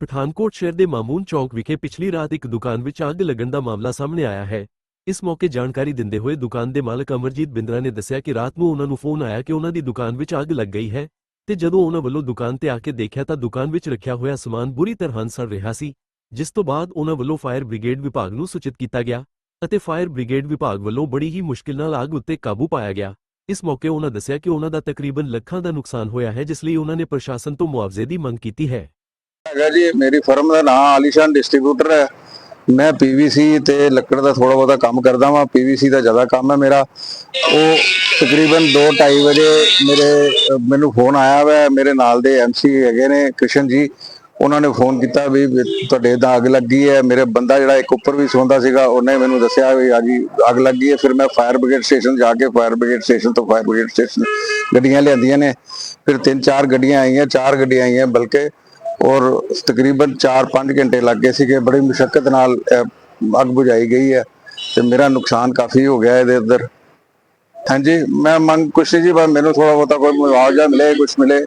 ਪਠਾਨਕੋਟ ਸ਼ਹਿਰ ਦੇ ਮਾਮੂਨ ਚੌਕ ਵਿਖੇ ਪਿਛਲੀ ਰਾਤ ਇੱਕ ਦੁਕਾਨ ਵਿੱਚ ਅੱਗ ਲੱਗਣ ਦਾ ਮਾਮਲਾ ਸਾਹਮਣੇ ਆਇਆ ਹੈ। ਇਸ ਮੌਕੇ ਜਾਣਕਾਰੀ ਦਿੰਦੇ ਹੋਏ ਦੁਕਾਨ ਦੇ ਮਾਲਕ ਅਮਰਜੀਤ ਬਿੰਦਰਾ ਨੇ ਦੱਸਿਆ ਕਿ ਰਾਤ ਨੂੰ ਉਹਨਾਂ ਨੂੰ ਫੋਨ ਆਇਆ ਕਿ ਉਹਨਾਂ ਦੀ ਦੁਕਾਨ ਵਿੱਚ ਅੱਗ ਲੱਗ ਗਈ ਹੈ ਤੇ ਜਦੋਂ ਉਹਨਾਂ ਵੱਲੋਂ ਦੁਕਾਨ ਤੇ ਆ ਕੇ ਦੇਖਿਆ ਤਾਂ ਦੁਕਾਨ ਵਿੱਚ ਰੱਖਿਆ ਹੋਇਆ ਸਮਾਨ ਬੁਰੀ ਤਰ੍ਹਾਂ ਸੜ ਰਿਹਾ ਸੀ, ਜਿਸ ਤੋਂ ਬਾਅਦ ਉਹਨਾਂ ਵੱਲੋਂ ਫਾਇਰ ਬ੍ਰਿਗੇਡ ਵਿਭਾਗ ਨੂੰ ਸੂਚਿਤ ਕੀਤਾ ਗਿਆ ਅਤੇ ਫਾਇਰ ਬ੍ਰਿਗੇਡ ਵਿਭਾਗ ਵੱਲੋਂ ਬੜੀ ਹੀ ਮੁਸ਼ਕਿਲ ਨਾਲ ਅੱਗ ਉੱਤੇ ਕਾਬੂ ਪਾਇਆ ਗਿਆ। ਇਸ ਮੌਕੇ ਉਹਨਾਂ ਦੱਸਿਆ ਕਿ ਉਹਨਾਂ ਦਾ ਤਕਰੀਬਨ ਲੱਖਾਂ ਦਾ ਨੁਕਸਾਨ ਹੋਇਆ ਹੈ, ਜਿਸ ਲਈ ਉਹਨਾਂ ਨੇ ਪ੍ਰਸ਼ਾਸਨ ਤੋਂ ਮੁਆਵਜ਼ੇ ਦੀ ਮੰਗ ਕੀਤੀ ਹੈ। ਹੈਗਾ ਜੀ, ਮੇਰੀ ਫਰਮ ਦਾ ਨਾਮ ਆਲੀਸ਼ਾਨ ਡਿਸਟ੍ਰੀਬਿਊਟਰ ਹੈ। ਮੈਂ ਪੀਵੀਸੀ ਤੇ ਲੱਕੜ ਦਾ ਥੋੜਾ ਬਹੁਤਾ ਕੰਮ ਕਰਦਾ ਵਾਂ। ਪੀਵੀਸੀ ਦਾ ਜ਼ਿਆਦਾ ਕੰਮ ਹੈ ਮੇਰਾ। ਉਹ ਤਕਰੀਬਨ 2:30 ਵਜੇ ਮੇਰੇ, ਮੈਨੂੰ ਫੋਨ ਆਇਆ ਵਾ। ਮੇਰੇ ਨਾਲ ਦੇ ਐਮਸੀ ਹੈਗੇ ਨੇ, ਕ੍ਰਿਸ਼ਨ ਜੀ। ਉਹਨਾਂ ਨੇ ਫੋਨ ਕੀਤਾ ਵੀ ਤੁਹਾਡੇ ਦਾ ਅੱਗ ਲੱਗੀ ਹੈ। ਮੇਰੇ ਬੰਦਾ ਜਿਹੜਾ ਇੱਕ ਉੱਪਰ ਵੀ ਸੌਂਦਾ ਸੀਗਾ, ਉਹਨੇ ਮੈਨੂੰ ਦੱਸਿਆ ਵੀ ਆ ਜੀ ਅੱਗ ਲੱਗੀ ਹੈ। ਫਿਰ ਮੈਂ ਫਾਇਰ ਬ੍ਰਿਗੇਡ ਸਟੇਸ਼ਨ ਜਾ ਕੇ ਫਾਇਰ ਬ੍ਰਿਗੇਡ ਸਟੇਸ਼ਨ ਤੋਂ ਫਾਇਰ ਬ੍ਰਿਗੇਡ ਸਟੇਸ਼ਨ ਗੱਡੀਆਂ ਲਿਆਂਦੀਆਂ ਨੇ। ਫਿਰ ਤਿੰਨ ਚਾਰ ਗੱਡੀਆਂ ਆਈਆਂ, ਚਾਰ ਗੱਡੀਆਂ ਆਈਆਂ, ਬਲਕਿ ਔਰ ਤਕਰੀਬਨ 4-5 ਘੰਟੇ ਲੱਗ ਗਏ ਸੀਗੇ। ਬੜੀ ਮੁਸ਼ਕਲ ਨਾਲ ਅੱਗ ਬੁਝਾਈ ਗਈ ਹੈ ਤੇ ਮੇਰਾ ਨੁਕਸਾਨ ਕਾਫੀ ਹੋ ਗਿਆ ਇਹਦੇ ਅੰਦਰ। ਹਾਂਜੀ, ਮੈਂ ਮੰਗ ਕੁਛ ਜੀ, ਬਸ ਮੈਨੂੰ ਥੋੜਾ ਬਹੁਤਾ ਕੋਈ ਮੁਆਵਜ਼ਾ ਮਿਲੇ, ਕੁਛ ਮਿਲੇ।